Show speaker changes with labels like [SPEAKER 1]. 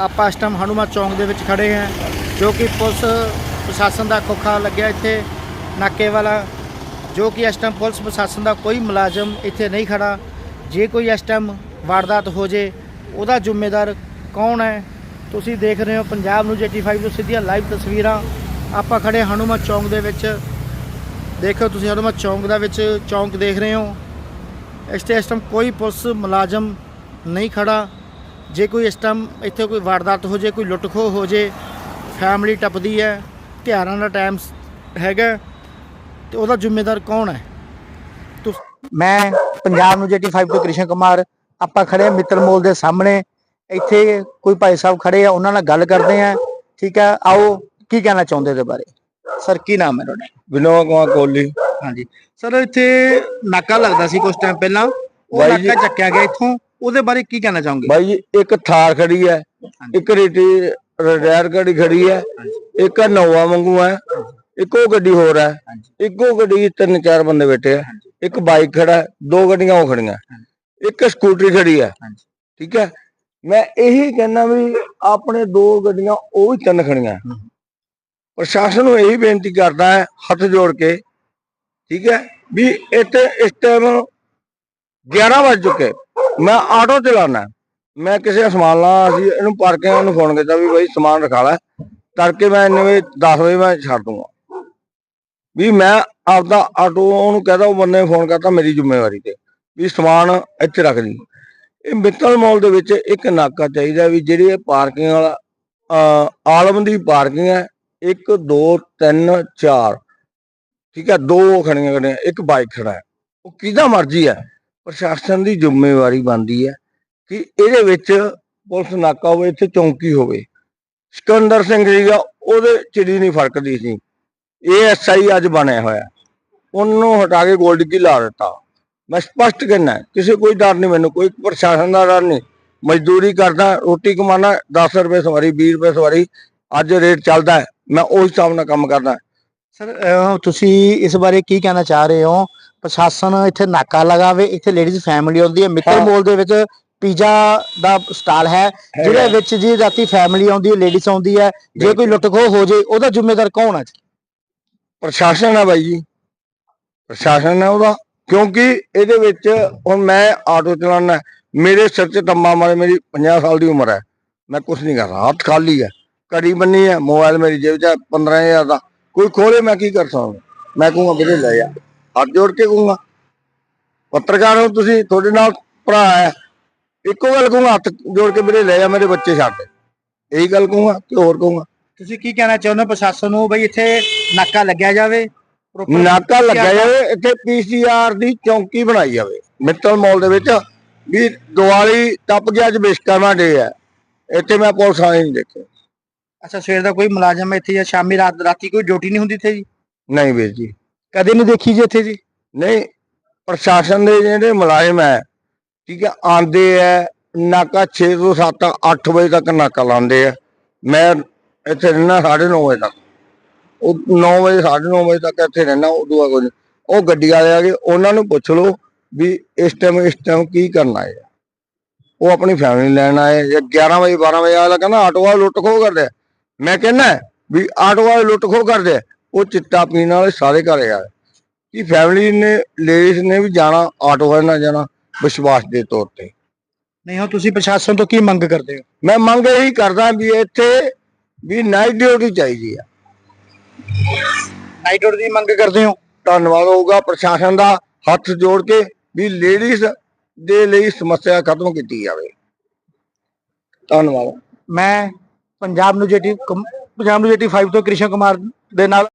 [SPEAKER 1] ਆਪਾਂ ਇਸ ਟਾਈਮ ਹਨੂਮਾ ਚੌਂਕ ਦੇ ਵਿੱਚ ਖੜੇ ਹਾਂ, ਜੋ ਕਿ ਪੁਲਿਸ, ਪ੍ਰਸ਼ਾਸਨ ਦਾ ਖੋਖਾ ਲੱਗਿਆ ਇੱਥੇ, ਨਾਕੇ ਵਾਲਾ, ਜੋ ਕਿ ਇਸ ਟਾਈਮ ਪੁਲਿਸ, ਪ੍ਰਸ਼ਾਸਨ ਦਾ ਕੋਈ ਮੁਲਾਜ਼ਮ ਇੱਥੇ ਨਹੀਂ ਖੜਾ। ਜੇ ਕੋਈ ਇਸ ਟਾਈਮ ਵਾਰਦਾਤ ਹੋ ਜੇ, ਉਹਦਾ ਜ਼ਿੰਮੇਦਾਰ ਕੌਣ ਹੈ? ਤੁਸੀਂ ਦੇਖ ਰਹੇ ਹੋ ਪੰਜਾਬ ਨੂੰ 85 ਤੋਂ ਸਿੱਧੀਆਂ ਲਾਈਵ ਤਸਵੀਰਾਂ। ਆਪਾਂ ਖੜੇ ਹਨੂਮਾ ਚੌਂਕ ਦੇ ਵਿੱਚ। ਦੇਖੋ ਤੁਸੀਂ ਹਨੂਮਾ ਚੌਂਕ ਦਾ ਵਿੱਚ ਚੌਂਕ ਦੇਖ ਰਹੇ ਹੋ। ਇਸ ਤੇ ਇਸ ਟਾਈਮ ਕੋਈ ਪੁਲਿਸ, ਮੁਲਾਜ਼ਮ ਨਹੀਂ ਖੜਾ। ਜੇ ਕੋਈ ਇਸ ਟਾਈਮ ਇੱਥੇ ਕੋਈ ਵਾਰਦਾਤ ਹੋ ਜੇ ਕੋਈ ਲੁੱਟ ਖੋਹ ਹੋ ਜੇ ਫੈਮਿਲੀ ਟੱਪਦੀ ਹੈ ਤਿਉਹਾਰਾਂ ਦਾ ਟਾਈਮ ਹੈਗਾ ਤੇ ਉਹਦਾ ਜ਼ਿੰਮੇਦਾਰ ਕੌਣ ਹੈ? ਤੁਸ- ਮੈਂ ਪੰਜਾਬ ਨੂੰ 85 ਤੋਂ ਕ੍ਰਿਸ਼ਨ ਕੁਮਾਰ ਆਪਾਂ ਖੜੇ ਹਾਂ ਮਿੱਤਰ ਮੋਲ ਦੇ ਸਾਹਮਣੇ। ਇੱਥੇ ਕੋਈ ਭਾਈ ਸਾਹਿਬ ਖੜੇ ਆ ਉਹਨਾਂ ਨਾਲ ਗੱਲ ਕਰਦੇ ਆ। ਠੀਕ ਹੈ ਆਓ ਕੀ ਕਹਿਣਾ ਚਾਹੁੰਦੇ ਇਹਦੇ ਬਾਰੇ? ਸਰ ਕੀ ਨਾਮ ਹੈ ਤੁਹਾਡਾ?
[SPEAKER 2] ਵਿਨੋਦ ਕੁਮਾਰ ਕੋਹਲੀ।
[SPEAKER 1] ਹਾਂਜੀ। ਸਰ ਇੱਥੇ ਨਾਕਾ ਲੱਗਦਾ ਸੀ ਕੁਝ ਟਾਈਮ ਪਹਿਲਾਂ। ਉਹ
[SPEAKER 2] ਬਾਈ ਜੀ-
[SPEAKER 1] ਨਾਕਾ ਚੱਕਿਆ ਗਿਆ ਇੱਥੋਂ। ਉਹਦੇ ਬਾਰੇ ਕੀ ਕਹਿਣਾ ਚਾਹੋਗੇ?
[SPEAKER 2] ਬਾਈ ਜੀ ਇੱਕ ਥਾਰ ਖੜੀ ਹੈ ਇੱਕ ਰੇਟੀ ਰੈਰ ਗੱਡੀ ਖੜੀ ਹੈ ਇੱਕ ਨੋਵਾ ਵਾਂਗੂ ਹੈ ਇੱਕੋ ਗੱਡੀ ਹੋਰ ਹੈ ਇੱਕੋ ਗੱਡੀ ਤਿੰਨ ਚਾਰ ਬੰਦੇ ਬੈਠੇ ਆ ਇੱਕ ਬਾਈਕ ਖੜਾ ਦੋ ਗੱਡੀਆਂ ਉਹ ਖੜੀਆਂ ਇੱਕ ਸਕੂਟਰੀ ਖੜੀ ਹੈ। ਠੀਕ ਹੈ? ਮੈਂ ਇਹੀ ਕਹਿਣਾ ਵੀ ਆਪਣੇ ਦੋ ਗੱਡੀਆਂ ਉਹ ਵੀ ਤਿੰਨ ਖੜੀਆਂ। ਪ੍ਰਸ਼ਾਸਨ ਨੂੰ ਇਹੀ ਬੇਨਤੀ ਕਰਦਾ ਹੈ ਹੱਥ ਜੋੜ ਕੇ ਠੀਕ ਹੈ? ਵੀ ਇੱਥੇ ਇਸ ਟਾਈਮ 11 ਵਜ ਚੁੱਕੇ। ਮੈਂ ਆਟੋ ਚਲਾਉਣਾ ਮੈਂ ਕਿਸੇ ਸਮਾਨ ਲਾ, ਅਸੀਂ ਇਹਨੂੰ ਪਾਰਕਿੰਗ ਨੂੰ ਫੋਨ ਕੀਤਾ ਵੀ ਬਈ ਸਮਾਨ ਰਖਾ ਲੈ। ਤੜਕੇ ਮੈਂ ਇੰਨੇ ਵਜੇ 10 ਵਜੇ ਮੈਂ ਛੱਡ ਦੂੰਗਾ। ਵੀ ਮੈਂ ਆਪਦਾ ਆਟੋ, ਉਹਨੂੰ ਕਹਦਾ ਉਹ ਬੰਦੇ ਫੋਨ ਕਰਤਾ ਮੇਰੀ ਜ਼ਿੰਮੇਵਾਰੀ ਤੇ, ਵੀ ਸਮਾਨ ਇੱਥੇ ਰੱਖ ਦੀ। ਇਹ ਮਿੱਤਲ ਮਾਲ ਦੇ ਵਿੱਚ ਇੱਕ ਨਾਕਾ ਚਾਹੀਦਾ ਵੀ ਜਿਹੜੀ ਇਹ ਪਾਰਕਿੰਗ ਵਾਲਾ ਆਲਮ ਦੀ ਪਾਰਕਿੰਗ ਹੈ 1 2 3 4 ਠੀਕ ਹੈ, ਦੋ ਖੜੀਆਂ ਖੜੀਆਂ, ਇੱਕ ਬਾਈਕ ਖੜਾ ਹੈ। ਉਹ ਕਿਹਦਾ ਮਰਜ਼ੀ ਹੈ? ਪ੍ਰਸ਼ਾਸਨ ਦੀ ਜ਼ਿੰਮੇਵਾਰੀ ਬਣਦੀ ਹੈ ਕਿ ਇਹਦੇ ਵਿੱਚ ਪੁਲਿਸ ਨਾਕਾ ਹੋਵੇ ਇੱਥੇ ਚੌਂਕੀ ਹੋਵੇ। ਸਿਕੰਦਰ ਸਿੰਘ ਸੀਗਾ ਉਹਦੇ ਚਿੜੀ ਨਹੀਂ ਫਰਕਦੀ ਸੀ। ਇਹ ਐਸਆਈ ਅੱਜ ਬਣਿਆ ਹੋਇਆ। ਉਹਨੂੰ ਹਟਾ ਕੇ ਗੋਲਡ ਕੀ ਲਾ ਦਿੱਤਾ। ਮੈਂ ਸਪਸ਼ਟ ਕਹਿਣਾ ਕਿਸੇ ਕੋਈ ਡਰ ਨਹੀਂ ਮੈਨੂੰ, ਕੋਈ ਪ੍ਰਸ਼ਾਸਨ ਦਾ ਡਰ ਨਹੀਂ। ਮਜ਼ਦੂਰੀ ਕਰਦਾ, ਰੋਟੀ ਕਮਾਣਾ 10 ਰੁਪਏ ਸਵਾਰੀ 20 ਰੁਪਏ ਸਵਾਰੀ, ਅੱਜ ਰੇਟ ਚੱਲਦਾ ਹੈ। ਮੈਂ ਉਸ ਹਿਸਾਬ ਨਾਲ ਕੰਮ ਕਰਦਾ।
[SPEAKER 1] ਸਰ ਤੁਸੀਂ ਇਸ ਬਾਰੇ ਕੀ ਕਹਿਣਾ ਚਾਹ ਰਹੇ ਹੋ? ਪ੍ਰਸ਼ਾਸਨ ਇੱਥੇ ਨਾਕਾ ਲਗਾਵੇ ਇੱਥੇ ਲੇਡੀਜ਼ ਫੈਮਿਲੀ ਆਉਂਦੀ ਹੈ। ਮਿੱਤਰ। ਮੋਲ ਦੇ ਵਿੱਚ ਪੀਜ਼ਾ ਦਾ ਸਟਾਲ ਹੈ ਜਿਹਦੇ ਵਿੱਚ ਜੀ ਰਾਤੀ ਫੈਮਿਲੀ ਆਉਂਦੀ ਹੈ ਲੇਡੀਜ਼ ਆਉਂਦੀ ਹੈ। ਜੇ ਕੋਈ ਲੁੱਟ ਖੋਹ ਹੋ ਜੇ ਉਹਦਾ ਜ਼ਿੰਮੇਦਾਰ ਕੌਣ ਹੈ?
[SPEAKER 2] ਪ੍ਰਸ਼ਾਸਨ ਹੈ ਬਾਈ ਜੀ। ਪ੍ਰਸ਼ਾਸਨ ਹੈ ਉਹਦਾ। ਕਿਉਂਕਿ ਇਹਦੇ ਵਿੱਚ ਹੁਣ ਮੈਂ ਆਟੋ ਚਲਾਉਣਾ ਮੇਰੇ ਸਿਰ 'ਚ ਟੰਮਾ ਮਾਰੇ ਮੇਰੀ 50 ਸਾਲ ਦੀ ਉਮਰ ਹੈ। ਮੈਂ ਕੁਝ ਨਹੀਂ ਕਰਦਾ ਹੱਥ ਖਾਲੀ ਹੈ। ਕੜੀ ਬੰਨੀ ਹੈ ਮੋਬਾਈਲ ਮੇਰੀ ਜੇਬ 'ਚ ਹੈ 15000 ਦਾ। ਕੋਈ ਖੋਲੇ ਮੈਂ ਕੀ ਕਰ ਸਕਦਾ? ਮੈਂ ਕਹੂੰਗਾ ਵੀਰੇ ਲੈ ਜਾ ਹੱਥ ਜੋੜ ਕੇ ਕਹੂੰਗਾ। ਪੱਤਰਕਾਰ ਹੋ ਤੁਸੀਂ ਤੁਹਾਡੇ ਨਾਲ ਭਰਾ ਹੈ। ਇੱਕੋ ਗੱਲ ਕਹੂੰਗਾ ਹੱਥ ਜੋੜ ਕੇ ਵੀਰੇ ਲੈ ਜਾ ਮੇਰੇ ਬੱਚੇ ਛੱਡ। ਇਹੀ ਗੱਲ ਕਹੂੰਗਾ ਕਿ ਹੋਰ ਕਹੂੰਗਾ।
[SPEAKER 1] ਤੁਸੀਂ ਕੀ ਕਹਿਣਾ ਚਾਹੁੰਦੇ ਹੋ ਪ੍ਰਸ਼ਾਸਨ ਨੂੰ ਬਈ ਇੱਥੇ ਨਾਕਾ ਲੱਗਿਆ ਜਾਵੇ?
[SPEAKER 2] ਨਾਕਾ ਲੱਗਿਆ ਜਾਵੇ ਇੱਥੇ ਪੀਸੀਆਰ ਦੀ ਚੌਂਕੀ ਬਣਾਈ ਜਾਵੇ ਮਿੱਤਲ ਮਾਲ ਦੇ ਵਿੱਚ। ਵੀ ਦੀਵਾਲੀ ਟੱਪ ਗਿਆ ਅੱਜ ਵਿਸ਼ਕਰਮਾ ਡੇ ਹੈ। ਇੱਥੇ ਮੈਂ ਪੁਲਿਸ ਆਏ ਨਹੀਂ ਦੇਖੇ
[SPEAKER 1] ਅੱਛਾ ਸਵੇਰ ਦਾ ਕੋਈ ਮੁਲਾਜ਼ਮ ਇੱਥੇ ਜਾਂ ਸ਼ਾਮੀ ਰਾਤ ਰਾਤੀ ਕੋਈ ਡਿਊਟੀ ਨਹੀਂ ਹੁੰਦੀ ਇੱਥੇ ਜੀ?
[SPEAKER 2] ਨਹੀਂ ਵੀਰ ਜੀ।
[SPEAKER 1] ਕਦੇ ਨਹੀਂ ਦੇਖੀ ਜੀ ਇੱਥੇ ਜੀ?
[SPEAKER 2] ਨਹੀਂ, ਪ੍ਰਸ਼ਾਸਨ ਦੇ ਜਿਹੜੇ ਮੁਲਾਜ਼ਮ ਹੈ, ਠੀਕ ਹੈ ਆਂਦੇ ਹੈ, ਨਾਕਾ 6 ਤੋਂ 7 8 ਵਜੇ ਤੱਕ ਨਾਕਾ ਲਾਉਂਦੇ ਆ। ਮੈਂ ਇੱਥੇ ਰਹਿਣਾ 9:30 ਵਜੇ ਤੱਕ। ਉਹ 9 ਵਜੇ 9:30 ਵਜੇ ਤੱਕ ਇੱਥੇ ਰਹਿਣਾ ਉਦੋਂ ਬਾਅਦ ਕੁਝ ਉਹ ਗੱਡੀ ਵਾਲੇ ਆ ਗਏ, ਉਹਨਾਂ ਨੂੰ ਪੁੱਛ ਲਓ ਵੀ ਇਸ ਟਾਈਮ ਇਸ ਟਾਈਮ ਕੀ ਕਰਨਾ ਹੈ ਉਹ ਆਪਣੀ ਫੈਮਿਲੀ ਲੈਣ ਆਏ, ਜਾਂ 11 ਵਜੇ 12 ਵਜੇ ਆਲਾ ਕਹਿੰਦਾ, ਆਟੋ ਵਾਲਾ ਲੁੱਟ ਖੋਹ ਕਰਦੇ ਮੈਂ ਕਹਿੰਦਾ ਵੀ ਆਟੋ ਵਾਲੇ ਲੁੱਟ ਖੋਹ ਕਰਦੇ ਆ। ਉਹ ਚਿੱਟਾ ਪੀਣ ਵਾਲੇ ਸਾਰੇ ਘਰੇ ਆ। ਕਿ ਫੈਮਿਲੀ ਨੇ ਲੇਡੀਜ਼ ਨੇ ਵੀ ਜਾਣਾ ਆਟੋ ਵਾਲੇ ਨਾਲ ਜਾਣਾ ਵਿਸ਼ਵਾਸ ਦੇ ਤੌਰ ਤੇ।
[SPEAKER 1] ਨਹੀਂ ਹੋ ਤੁਸੀਂ ਪ੍ਰਸ਼ਾਸਨ ਤੋਂ ਕੀ ਮੰਗ ਕਰਦੇ ਹੋ?
[SPEAKER 2] ਮੈਂ ਮੰਗ ਇਹੀ ਕਰਦਾ ਵੀ ਇੱਥੇ ਵੀ ਨਾਈਟ ਡਿਊਟੀ ਚਾਹੀਦੀ ਆ।
[SPEAKER 1] ਨਾਈਟ ਦੀ ਮੰਗ ਕਰਦੇ ਹੋ?
[SPEAKER 2] ਧੰਨਵਾਦ ਹੋਊਗਾ ਪ੍ਰਸ਼ਾਸਨ ਦਾ ਹੱਥ ਜੋੜ ਕੇ ਵੀ ਲੇਡੀਜ਼ ਦੇ ਲਈ ਸਮੱਸਿਆ ਖਤਮ ਕੀਤੀ ਜਾਵੇ। ਧੰਨਵਾਦ।
[SPEAKER 1] ਮੈਂ ਪੰਜਾਬ ਨੂੰ ਜੇਟੀ ਪੰਜਾਬ ਨੂੰ ਜੇਟੀ 5 ਤੋਂ ਕ੍ਰਿਸ਼ਨ ਕੁਮਾਰ ਦੇ ਨਾਲ